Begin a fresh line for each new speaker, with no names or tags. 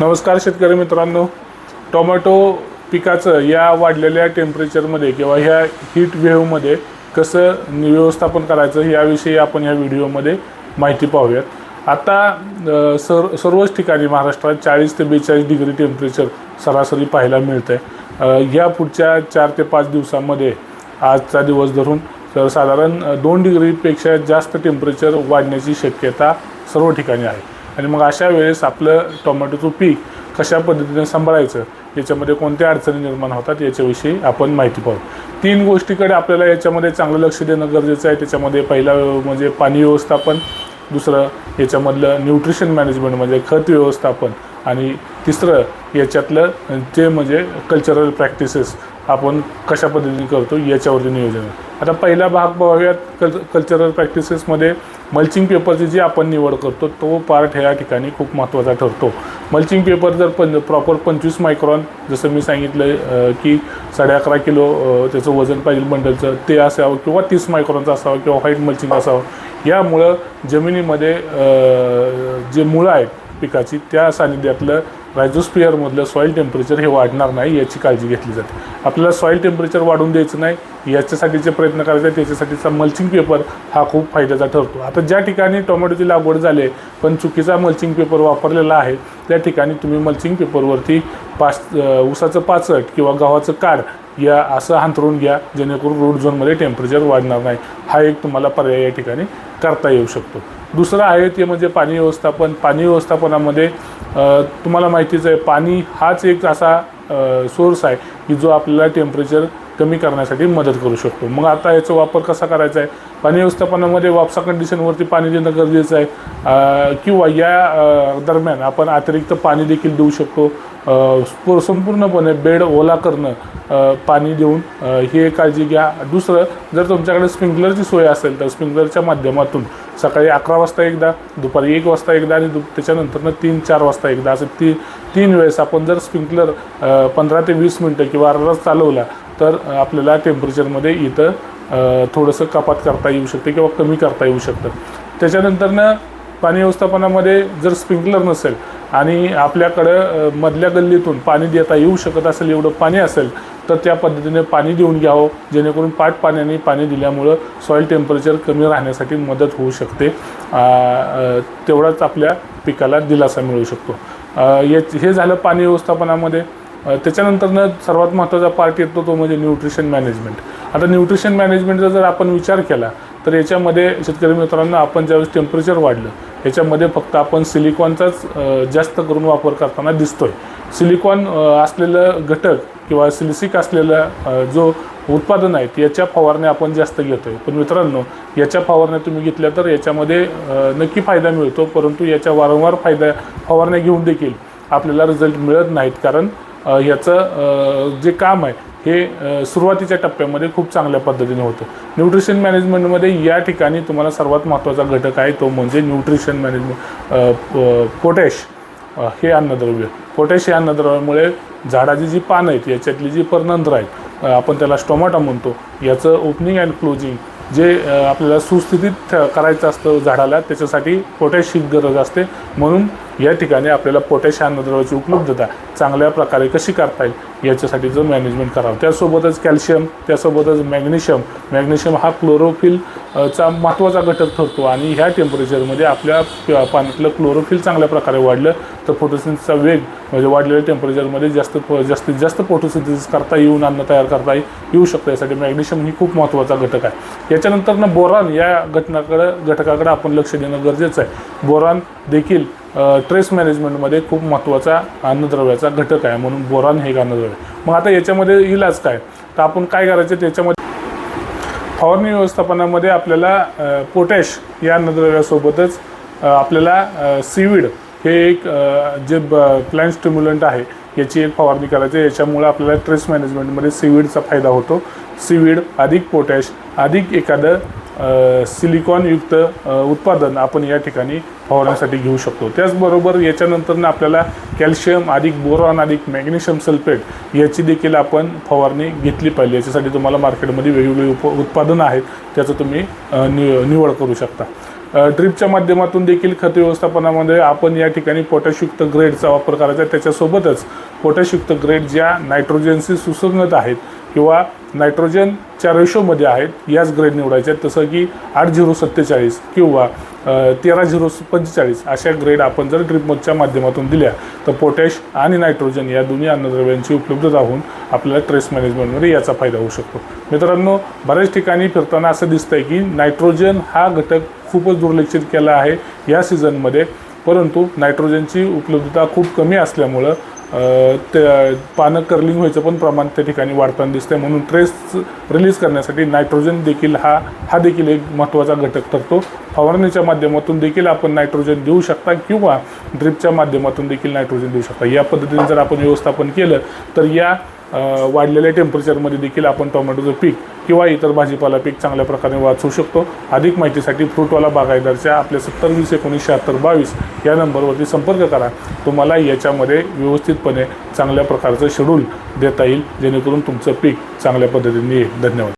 नमस्कार शेतकरी मित्रांनो. टोमॅटो पिकाचं या वाढलेल्या टेम्परेचरमध्ये किंवा ह्या हीट वेव्हमध्ये कसं व्यवस्थापन करायचं याविषयी आपण या व्हिडिओमध्ये माहिती पाहूयात. आता सर सर्वच ठिकाणी महाराष्ट्रात चाळीस ते बेचाळीस डिग्री टेम्परेचर सरासरी पाहायला मिळतं आहे या पुढच्या चार ते पाच दिवसामध्ये आजचा दिवस धरून तर साधारण दोन डिग्रीपेक्षा जास्त टेम्परेचर वाढण्याची शक्यता सर्व ठिकाणी आहे. आणि मग अशा वेळेस आपलं टोमॅटोचं पीक कशा पद्धतीने सांभाळायचं याच्यामध्ये कोणत्या अडचणी निर्माण होतात याच्याविषयी आपण माहिती पाहू. तीन गोष्टीकडे आपल्याला याच्यामध्ये चांगलं लक्ष देणं गरजेचं आहे. त्याच्यामध्ये पहिला म्हणजे पाणी व्यवस्थापन दुसरं याच्यामधलं न्यूट्रिशन मॅनेजमेंट म्हणजे खत व्यवस्थापन आणि तिसरं याच्यातलं ते म्हणजे कल्चरल प्रॅक्टिसेस आपण कशा पद्धतीने करतो याच्यावरती नियोजन. आता पहिला भाग पाहूयात कल कल्चरल प्रॅक्टिसेसमध्ये मल्चिंग पेपरची जी आपण निवड करतो तो पार्ट ह्या ठिकाणी खूप महत्त्वाचा ठरतो. मल्चिंग पेपर जर पण प्रॉपर पंचवीस मायक्रॉन जसं मी सांगितलं की साडे अकरा किलो त्याचं वजन पाहिजे बंडलचं ते असावं किंवा तीस मायक्रॉनचं असावं किंवा व्हाईट मल्चिंग असावं. यामुळं जमिनीमध्ये जे मुळं आहेत पिकाची त्या सानिध्यातलं रायझोस्पिअरमधलं सॉईल टेम्परेचर हे वाढणार नाही याची काळजी घेतली जाते. आपल्याला सॉईल टेम्परेचर वाढून द्यायचं नाही याच्यासाठी जे प्रयत्न करायचे त्याच्यासाठीचा मल्चिंग पेपर हा खूप फायद्याचा ठरतो. आता ज्या ठिकाणी टोमॅटोची लागवड झाली आहे, पण चुकीचा मल्चिंग पेपर वापरलेला आहे त्या ठिकाणी तुम्ही मल्चिंग पेपरवरती पाच उसाचं ऊसाचं पाचट किंवा गव्हाचं काढ या असं अंथरून घ्या जेणेकरून रूट झोनमध्ये टेम्परेचर वाढणार नाही. हा एक तुम्हाला पर्याय या ठिकाणी करता येऊ शकतो. दुसरं आहे ते म्हणजे पाणी व्यवस्थापन. पाणी व्यवस्थापनामध्ये तुम्हाला माहितीच आहे पाणी हाच एक असा सोर्स आहे की जो आपल्याला टेम्परेचर कमी करण्यासाठी मदत करू शकतो. मग आता याचा वापर कसा करायचा आहे? पाणी व्यवस्थापनामध्ये वापसा कंडिशनवरती पाणी देणं गरजेचं आहे. किंवा या दरम्यान आपण अतिरिक्त पाणी देखील देऊ शकतो. संपूर्णपणे बेड ओला करणं पाणी देऊन ही हे काळजी घ्या. दुसरं जर तुमच्याकडे स्प्रिंकलरची सोय असेल तर स्प्रिंकलरच्या माध्यमातून सकाळी अकरा वाजता एकदा दुपारी एक वाजता एकदा आणि दु त्याच्यानंतरनं तीन चार वाजता एकदा. असं ती तीन वेळेस आपण जर स्प्रिंकलर पंधरा ते वीस मिनटं किंवा अर्धा चालवला तर आपल्याला टेम्परेचरमध्ये इथं थोडंसं कपात करता येऊ शकते किंवा कमी करता येऊ शकतं. त्याच्यानंतरनं पाणी व्यवस्थापनामध्ये जर स्प्रिंकलर नसेल आणि आपल्याकडं मधल्या गल्लीतून पाणी देता येऊ शकत असेल एवढं पाणी असेल तर त्या पद्धतीने पाणी देऊन घ्यावं. जेणेकरून पाट पाण्याने पाणी दिल्यामुळं सॉईल टेम्परेचर कमी राहण्यासाठी मदत होऊ शकते. तेवढाच आपल्या पिकाला दिलासा मिळू शकतो. हे झालं पाणी व्यवस्थापनामध्ये. त्याच्यानंतरनं सर्वात महत्त्वाचा पार्ट येतो तो म्हणजे न्यूट्रिशन मॅनेजमेंट आता न्यूट्रिशन मॅनेजमेंटचा जर आपण विचार केला तर याच्यामध्ये शेतकरी मित्रांनो आपण ज्यावेळेस टेम्परेचर वाढलं याच्यामध्ये फक्त आपण सिलिकॉनचाच जास्त करून वापर करताना दिसतोय. सिलिकॉन असलेलं घटक किंवा सिलिसिक असलेलं जो उत्पादन आहेत याच्या फवारण्या आपण जास्त घेतोय. पण मित्रांनो याच्या फवारण्या तुम्ही घेतल्या तर याच्यामध्ये नक्की फायदा मिळतो परंतु याच्या वारंवार फायदा फवारण्या घेऊन देखील आपल्याला रिझल्ट मिळत नाहीत. कारण ह्याचं जे काम आहे हे सुरुवातीच्या टप्प्यामध्ये खूप चांगल्या पद्धतीने होतं. न्यूट्रिशन मॅनेजमेंटमध्ये या ठिकाणी तुम्हाला सर्वात महत्त्वाचा घटक आहे तो म्हणजे न्यूट्रिशन मॅनेजमेंट पोटॅश हे अन्नद्रव्य. पोटॅश हे अन्नद्रव्यामुळे झाडाची जी पानं आहेत याच्यातली जी पर्णंत्र आहेत आपण त्याला स्टोमॅटो म्हणतो. याचं ओपनिंग अँड क्लोजिंग जे आपल्याला सुस्थितीत करायचं असतं झाडाला त्याच्यासाठी पोटॅशची गरज असते. म्हणून या ठिकाणी आपल्याला पोटॅश ह्या अन्नद्रव्याची उपलब्धता चांगल्या प्रकारे कशी करता येईल याच्यासाठी जर मॅनेजमेंट करावं. त्यासोबतच कॅल्शियम त्यासोबतच मॅग्नेशियम मॅग्नेशियम हा क्लोरोफिल चा महत्त्वाचा घटक ठरतो आणि ह्या टेम्परेचरमध्ये आपल्या पाण्यातलं क्लोरोफिल चांगल्या प्रकारे वाढलं तर फोटोसिंथचा वेग म्हणजे वाढलेल्या टेम्परेचरमध्ये जास्त प- जास्तीत जास्त फोटोसिंथेसिस करता येऊन अन्न तयार करता येऊ शकतं. यासाठी मॅग्नेशियम ही खूप महत्त्वाचा घटक आहे. याच्यानंतर ना बोरान या घटनाकडं घटकाकडं आपण लक्ष देणं गरजेचं आहे. बोरान देखील ट्रेस मॅनेजमेंटमध्ये खूप महत्त्वाचा अन्नद्रव्याचा घटक आहे म्हणून बोरान हे एक अन्नद्रव्य मग आता याच्यामध्ये इलाज काय? तर आपण काय करायचं त्याच्यामध्ये? फवारणी व्यवस्थापनामध्ये आपल्याला पोटॅश या अन्नद्रव्यासोबतच आपल्याला सीविड हे एक जे ब प्लॅन स्टिम्युलंट आहे याची एक फवारणी करायची याच्यामुळे आपल्याला ट्रेस मॅनेजमेंटमध्ये सीविडचा फायदा होतो. सीविड अधिक पोटॅश अधिक एखादं सिलिकॉनयुक्त उत्पादन आपण या ठिकाणी फवारण्यासाठी घेऊ शकतो. त्याचबरोबर याच्यानंतरनं आपल्याला कॅल्शियम अधिक बोरॉन अधिक मॅग्नेशियम सल्फेट याची देखील आपण फवारणी घेतली पाहिजे. याच्यासाठी तुम्हाला मार्केटमध्ये वेगवेगळी उप उत्पादनं आहेत त्याचं तुम्ही नि निवड करू शकता. ड्रिपच्या माध्यमातून देखील खत व्यवस्थापनामध्ये आपण या ठिकाणी पोटॅशयुक्त ग्रेडचा वापर करायचा आहे. त्याच्यासोबतच पोटॅशयुक्त ग्रेड ज्या नायट्रोजनशी सुसंगत आहेत किंवा नायट्रोजनच्या रेशोमध्ये आहेत याच ग्रेड निवडायच्या आहेत. तसं की आठ झिरो सत्तेचाळीस किंवा तेरा झिरो पंचेचाळीस अशा ग्रेड आपण जर ड्रिपमधच्या माध्यमातून दिल्या तर पोटॅश आणि नायट्रोजन या दोन्ही अन्नद्रव्यांची उपलब्धता होऊन आपल्याला ट्रेस मॅनेजमेंटमध्ये याचा फायदा होऊ शकतो. मित्रांनो बऱ्याच ठिकाणी फिरताना असं दिसतं आहे की नायट्रोजन हा घटक खूपच दुर्लक्षित केला आहे या सीझनमध्ये परंतु नायट्रोजनची उपलब्धता खूप कमी असल्यामुळं त्या पानं कर्लिंग व्हायचं पण प्रमाण त्या ठिकाणी वाढताना दिसतंय. म्हणून ट्रेस रिलीज करण्यासाठी नायट्रोजन देखील हा हा देखील एक महत्त्वाचा घटक ठरतो. फवारणीच्या माध्यमातून देखील आपण नायट्रोजन देऊ शकता किंवा ड्रिपच्या माध्यमातून देखील नायट्रोजन देऊ शकता. या पद्धतीने जर आपण व्यवस्थापन केलं तर या वाढलेल्या टेम्परेचरमध्ये देखील आपण टोमॅटोचं पीक किंवा इतर भाजीपाला पीक चांगल्या प्रकारे वाचवू शकतो. अधिक माहितीसाठी फ्रूटवाला बागायदारच्या आपल्या सत्तर वीस एकोणीस शहात्तर बावीस या नंबरवरती संपर्क करा. तुम्हाला याच्यामध्ये व्यवस्थितपणे चांगल्या प्रकारचं शेड्यूल देता येईल जेणेकरून तुमचं पीक चांगल्या पद्धतीने येईल. धन्यवाद.